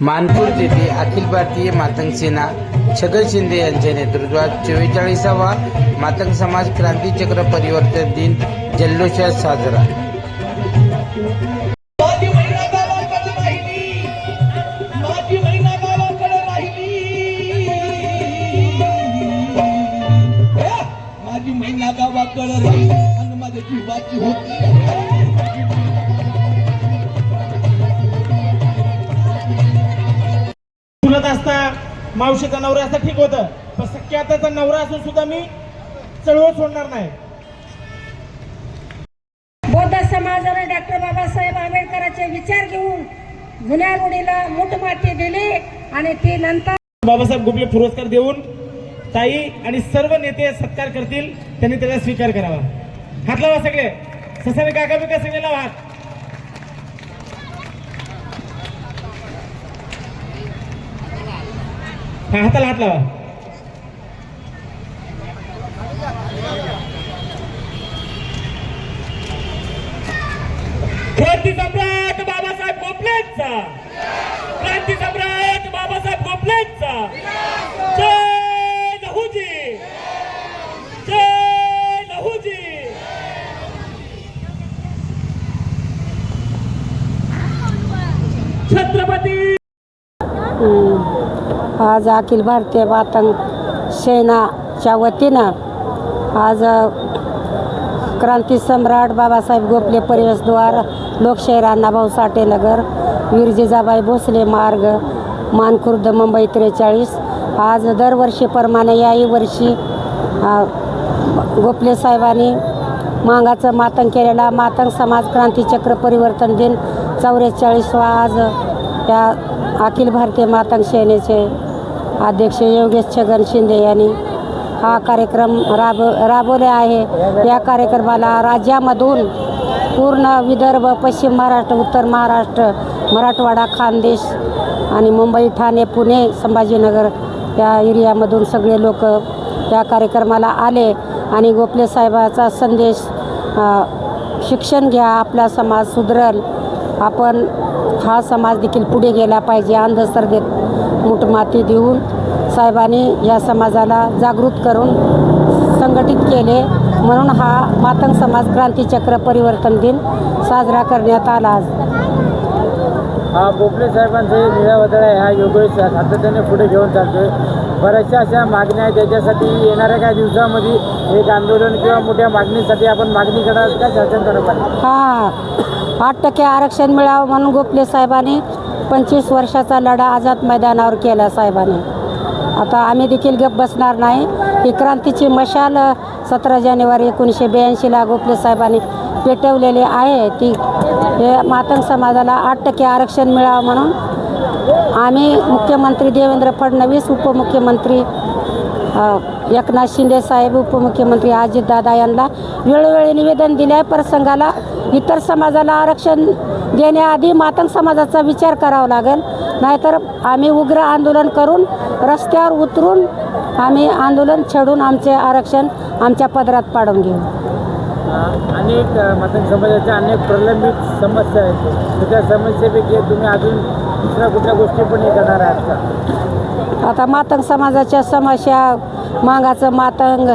मानपूर येथे अखिल भारतीय मातंग सेना छगन शिंदे यांच्या नेतृत्वात चव्वेचाळीसावा मातंग समाज क्रांती चक्र परिवर्तन दिन जल्लोषात साजरा. माझी महिना माझी महिना गावाकडे राहिली. आणि माझ्या जीवाची होती. मावशीचा नवरा असता ठीक होतं. पण सख्या त्याचा नवरा असून सुद्धा मी चळवळ सोडणार नाही. बौद्ध समाजाने डॉक्टर बाबासाहेब आंबेडकरांचे विचार घेऊन जुन्या रूढीला मूठ माती दिली आणि ती नंतर बाबासाहेब गोपले पुरस्कार देऊन ताई आणि सर्व नेते सत्कार करतील त्यांनी त्याचा स्वीकार करावा. हात लावा सगळे. ससाने काका बिका सगळे लावा हात. हा हाताला हात लावा. क्रांती सम्राट बाबासाहेब गोपलेंचा. क्रांती सम्राट बाबासाहेब गोपलेंचा. जय लहूजी. जय लहूजी. छत्रपती आज अखिल भारतीय मातंग सेनाच्या वतीनं आज क्रांती सम्राट बाबासाहेब गोपले परिवेशद्वार लोकशाहीर अण्णाभाऊ साठे नगर वीर जिजाबाई भोसले मार्ग मानखुर्द मुंबई त्रेचाळीस. आज दरवर्षीप्रमाणे याही वर्षी अ, गोपले साहेबांनी मांगाचं मातंग केलेला मातंग समाज क्रांतीचक्र परिवर्तन दिन चौवेचाळीसवा आज या अखिल भारतीय मातंग सेनेचे अध्यक्ष योगेश छगन शिंदे यांनी हा कार्यक्रम राब राबवले आहे. या कार्यक्रमाला राज्यामधून पूर्ण विदर्भ पश्चिम महाराष्ट्र उत्तर महाराष्ट्र मराठवाडा खानदेश आणि मुंबई ठाणे पुणे संभाजीनगर या एरियामधून सगळे लोक या कार्यक्रमाला आले आणि गोपले साहेबाचा संदेश शिक्षण घ्या आपला समाज सुधरल. आपण हा समाज देखील पुढे गेला पाहिजे अंधश्रद्धेत मूठमाती देऊन साहेबांनी या समाजाला जागृत करून संघटित केले. म्हणून हा मातंग समाज क्रांतीचक्र परिवर्तन दिन साजरा करण्यात आला. आज हा गोखले साहेबांचे वादळ ह्या योगेश सातत्याने पुढे घेऊन चालतोय. बऱ्याचशा अशा मागण्या आहेत. त्याच्यासाठी येणाऱ्या काही दिवसामध्ये एक आंदोलन किंवा मोठ्या मागणीसाठी आपण मागणी करणार का? शासन करणार हा. आठ टक्के आरक्षण मिळावं म्हणून गोपले साहेबांनी पंचवीस वर्षाचा लढा आझाद मैदानावर केला साहेबांनी. आता आम्ही देखील गप बसणार नाही. ही क्रांतीची मशाल सतरा जानेवारी एकोणीसशे ब्याऐंशीला गोपले साहेबांनी पेटवलेली आहे. ती हे मातंग समाजाला आठ टक्के आरक्षण मिळावं म्हणून आम्ही मुख्यमंत्री देवेंद्र फडणवीस उपमुख्यमंत्री एकनाथ शिंदे साहेब उपमुख्यमंत्री अजितदादा यांना वेळोवेळी निवेदन दिले आहे प्रसंगाला इतर समाजाला आरक्षण देण्याआधी मातंग समाजाचा विचार करावा लागेल. नाहीतर आम्ही उग्र आंदोलन करून रस्त्यावर उतरून आम्ही आंदोलन छेडून आमचे आरक्षण आमच्या पदरात पाडून घेऊ. अनेक मतदान समाजाच्या अनेक प्रलंबित समस्या आहेत. त्या समस्येपैकी तुम्ही अजून दुसऱ्या कुठल्या गोष्टी पण हे करणार आहात का? आता मातंग समाजाच्या समस्या मागाचं मातंग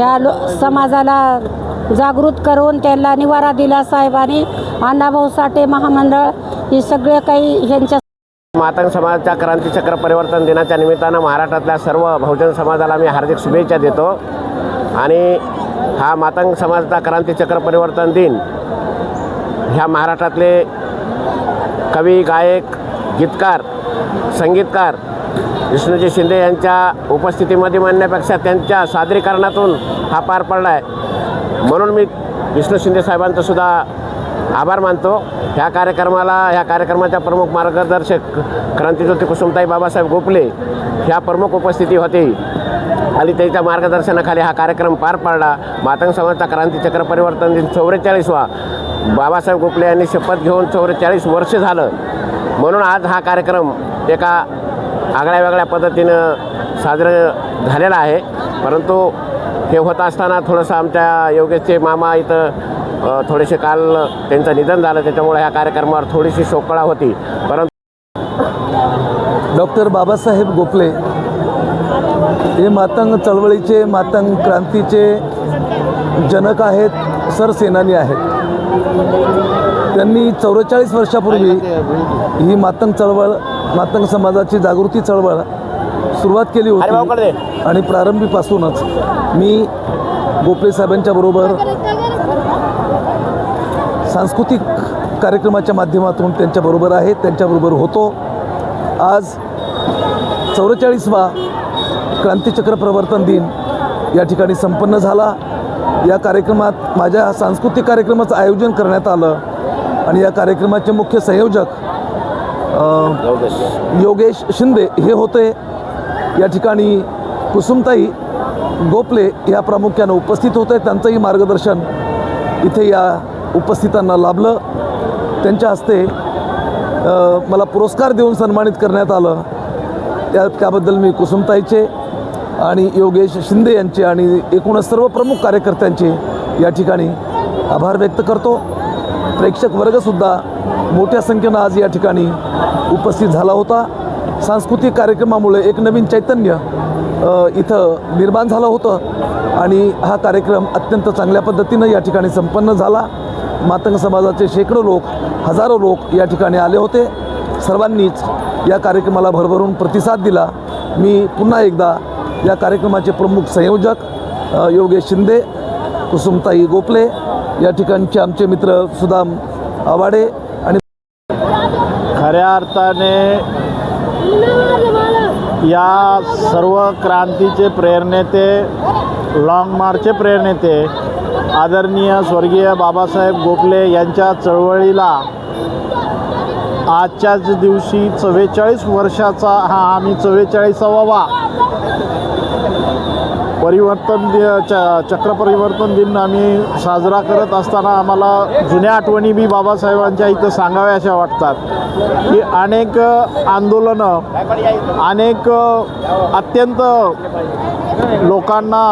या लो समाजाला जागृत करून त्यांना निवारा दिला साहेबांनी अण्णाभाऊ साठे महामंडळ ही सगळे काही ह्यांच्या मातंग समाजाच्या क्रांतीचक्र परिवर्तन दिनाच्या निमित्तानं महाराष्ट्रातल्या सर्व बहुजन समाजाला मी हार्दिक शुभेच्छा देतो. आणि हा मातंग समाजाचा क्रांतीचक्र परिवर्तन दिन ह्या महाराष्ट्रातले कवी गायक गीतकार संगीतकार विष्णूजी शिंदे यांच्या उपस्थितीमध्ये म्हणण्यापेक्षा त्यांच्या सादरीकरणातून हा पार पडला आहे म्हणून मी विष्णू शिंदे साहेबांचं सुद्धा आभार मानतो. ह्या कार्यक्रमाला ह्या कार्यक्रमाच्या प्रमुख मार्गदर्शक क्रांतीज्योती कुसुमताई बाबासाहेब गोपले ह्या प्रमुख उपस्थिती होती. आणि त्यांच्या मार्गदर्शनाखाली हा कार्यक्रम पार पाडला. मातंग समाजचा क्रांतीचक्र परिवर्तन दिन चौवेचाळीसवा. बाबासाहेब गोखले यांनी शपथ घेऊन चौवेचाळीस वर्ष झालं. म्हणून आज हा कार्यक्रम एका आगळ्या वेगळ्या पद्धतीनं साजरं झालेला आहे. परंतु हे होत असताना थोडंसं आमच्या योगेशचे मामा इथं थोडेसे काल त्यांचं निधन झालं. त्याच्यामुळे ह्या कार्यक्रमावर थोडीशी शोकळा होती. परंतु डॉक्टर बाबासाहेब गोखले हे मातंग चळवळीचे मातंग क्रांतीचे जनक आहेत सरसेनानी आहेत. त्यांनी चौवेचाळीस वर्षापूर्वी ही मातंग चळवळ मातंग समाजाची जागृती चळवळ सुरुवात केली होती आणि प्रारंभीपासूनच. मी गोखले साहेबांच्या बरोबर सांस्कृतिक कार्यक्रमाच्या माध्यमातून त्यांच्याबरोबर आहे त्यांच्याबरोबर होतो. आज चौवेचाळीसवा क्रांतीचक्र प्रवर्तन दिन या ठिकाणी संपन्न झाला. या कार्यक्रमात माझ्या सांस्कृतिक कार्यक्रमाचं आयोजन करण्यात आलं आणि या कार्यक्रमाचे मुख्य संयोजक योगेश शिंदे हे होते. या ठिकाणी कुसुमताई गोपले या प्रामुख्यानं उपस्थित होते. त्यांचंही मार्गदर्शन इथे या उपस्थितांना लाभलं. त्यांच्या हस्ते मला पुरस्कार देऊन सन्मानित करण्यात आलं. त्या त्याबद्दल मी कुसुमताईचे आणि योगेश शिंदे यांचे आणि एकूणच सर्व प्रमुख कार्यकर्त्यांचे या ठिकाणी आभार व्यक्त करतो. प्रेक्षक वर्गसुद्धा मोठ्या संख्येनं आज या ठिकाणी उपस्थित झाला होता. सांस्कृतिक कार्यक्रमामुळे एक नवीन चैतन्य इथं निर्माण झालं होतं आणि हा कार्यक्रम अत्यंत चांगल्या पद्धतीनं या ठिकाणी संपन्न झाला. मातंग समाजाचे शेकडो लोक हजारो लोक या ठिकाणी आले होते. सर्वांनीच या कार्यक्रमाला भरभरून प्रतिसाद दिला. मी पुन्हा एकदा या कार्यक्रमाचे प्रमुख संयोजक योगेश शिंदे कुसुमताई गोपले या ठिकाणचे आमचे मित्र सुदाम आवाडे आणि खऱ्या अर्थाने या सर्व क्रांतीचे प्रेरणेते लाँग मार्चचे प्रेरणेते आदरणीय स्वर्गीय बाबासाहेब गोखले यांच्या चळवळीला आजच्याच दिवशी चव्वेचाळीस वर्षाचा हा आम्ही चव्वेचाळीसावा परिवर्तन दि- च चक्र परिवर्तन दिन आम्ही साजरा करत असताना आम्हाला जुन्या आठवणी बी बाबासाहेबांच्या इथं सांगाव्या अशा वाटतात. की अनेक आंदोलनं अनेक अत्यंत लोकांना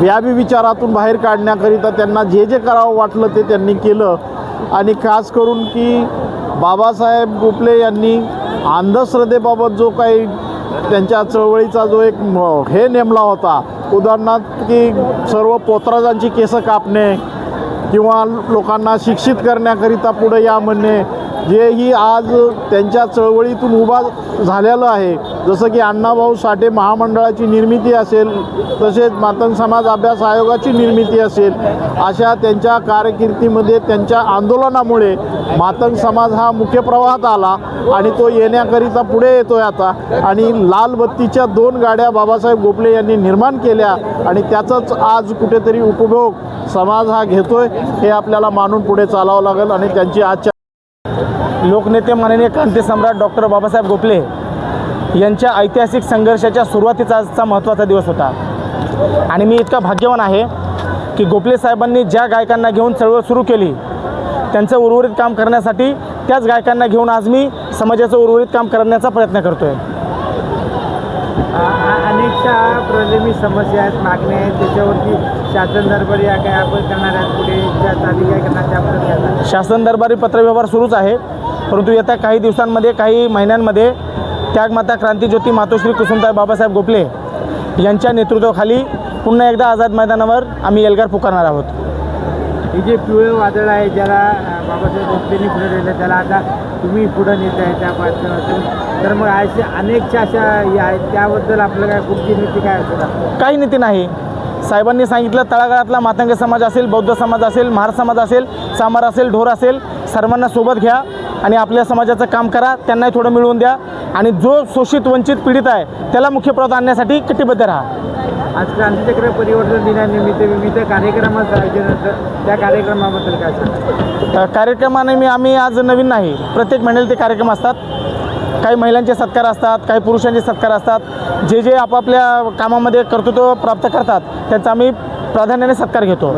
व्यापी विचारातून बाहेर काढण्याकरिता त्यांना जे जे करावं वाटलं ते त्यांनी केलं. आणि खास करून की बाबासाहेब गोपले यांनी अंधश्रद्धेबाबत जो काही त्यांच्या चळवळीचा जो एक हो, हे नेमला होता. उदाहरणार्थ की सर्व पोत्राजांची केसं कापणे किंवा लोकांना शिक्षित करण्याकरिता पुढे या म्हणणे जेही आज त्यांच्या चळवळीतून उभा झालेलं आहे. जसं की अण्णाभाऊ साठे महामंडळाची निर्मिती असेल तसेच मातंग समाज अभ्यास आयोगाची निर्मिती असेल अशा त्यांच्या कारकिर्दीमध्ये त्यांच्या आंदोलनामुळे मातंग समाज हा मुख्य प्रवाहात आला आणि तो येण्याकरिता पुढे येतोय आता. आणि लाल बत्तीच्या दोन गाड्या बाबासाहेब गोपले यांनी निर्माण केल्या आणि त्याचाच आज कुठेतरी उपभोग समाज हा घेतोय हे आपल्याला मानून पुढे चालावं लागेल आणि त्यांची आजच्या लोकनेते माननीय क्रांतीसम्राट डॉक्टर बाबासाहेब गोपले यांच्या ऐतिहासिक संघर्षाच्या सुरुवातीचा आजचा महत्त्वाचा दिवस होता आणि मी इतका भाग्यवान आहे की गोखले साहेबांनी ज्या गायकांना घेऊन चळवळ सुरू केली त्यांचं उर्वरित काम करण्यासाठी त्याच गायकांना घेऊन आज मी समाजाचं उर्वरित काम करण्याचा प्रयत्न करतो आहे अनेकशा प्रलंबित समस्या आहेत मागण्या आहेत त्याच्यावरती शासन दरबारी या काय आपण करणार आहेत पुढे ज्या चाली काय करणार त्याबद्दल? शासन दरबारी पत्रव्यवहार सुरूच आहे परंतु येत्या काही दिवसांमध्ये काही महिन्यांमध्ये त्यागमाता क्रांतीज्योती मातोश्री कुसुमताई बाबासाहेब गोपले यांच्या नेतृत्वाखाली पुन्हा एकदा आझाद मैदानावर आम्ही एल्गार पुकारणार आहोत. हे जे पिवळं वादळ आहे ज्याला बाबासाहेब गोपलेंनी पुढे नेलं त्याला आता तुम्ही पुढं नेत आहे त्या माध्यमातून तर मग अशा अनेकशा अशा हे आहेत त्याबद्दल आपलं काय पुढची नीती काय असेल? काही नीती नाही. साहेबांनी सांगितलं तळागाळातला मातंग समाज असेल बौद्ध समाज असेल महार समाज असेल चामार असेल ढोर असेल सर्वांना सोबत घ्या. आणि आपल्या समाजाचं काम करा त्यांनाही थोडं मिळवून द्या. आणि जो शोषित वंचित पीडित आहे त्याला मुख्य प्रवाह आणण्यासाठी कटिबद्ध राहा. आज क्रांतीचक्र परिवर्तन दिनानिमित्त विविध कार्यक्रमाचं आयोजन होतं त्या कार्यक्रमाबद्दल काय सांगा कार्यक्रमाने मी आम्ही आज नवीन नाही. प्रत्येक महिन्याला ते कार्यक्रम असतात. काही महिलांचे सत्कार असतात काही पुरुषांचे सत्कार असतात. जे जे आपापल्या कामामध्ये कर्तृत्व प्राप्त करतात त्यांचा आम्ही प्राधान्याने सत्कार घेतो.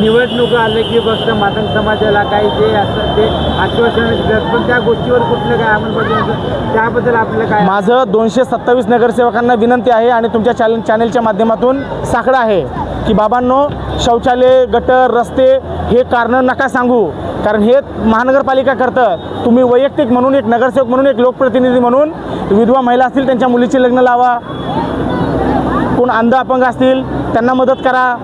निवडणूक आले की फक्त मातंग समाजाला काही जे असतं ते आश्वासन देतात. पण त्या गोष्टीवर कुठलं काय अंमलबजावणी? त्याबद्दल आपलं काय माझं दोनशे सत्तावीस नगरसेवकांना विनंती आहे आणि तुमच्या चॅनल चॅनेलच्या माध्यमातून साकडं आहे की बाबांनो शौचालय गटर रस्ते हे कारणं नका सांगू. कारण हे महानगरपालिका करतं. तुम्ही वैयक्तिक म्हणून एक नगरसेवक म्हणून एक लोकप्रतिनिधी म्हणून विधवा महिला असतील त्यांच्या मुलीचे लग्न लावा. कोण अंध अपंग असतील त्यांना मदत करा.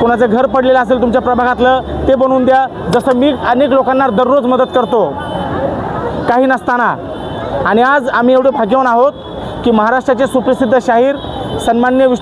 कोणाचं घर पडलेलं असेल तुमच्या प्रभागातलं ते बनवून द्या. जसं मी अनेक लोकांना दररोज मदत करतो. काही नसताना. आणि आज आम्ही एवढे भाग्यवान आहोत की महाराष्ट्राचे सुप्रसिद्ध शाहीर सन्मान्य विष्णू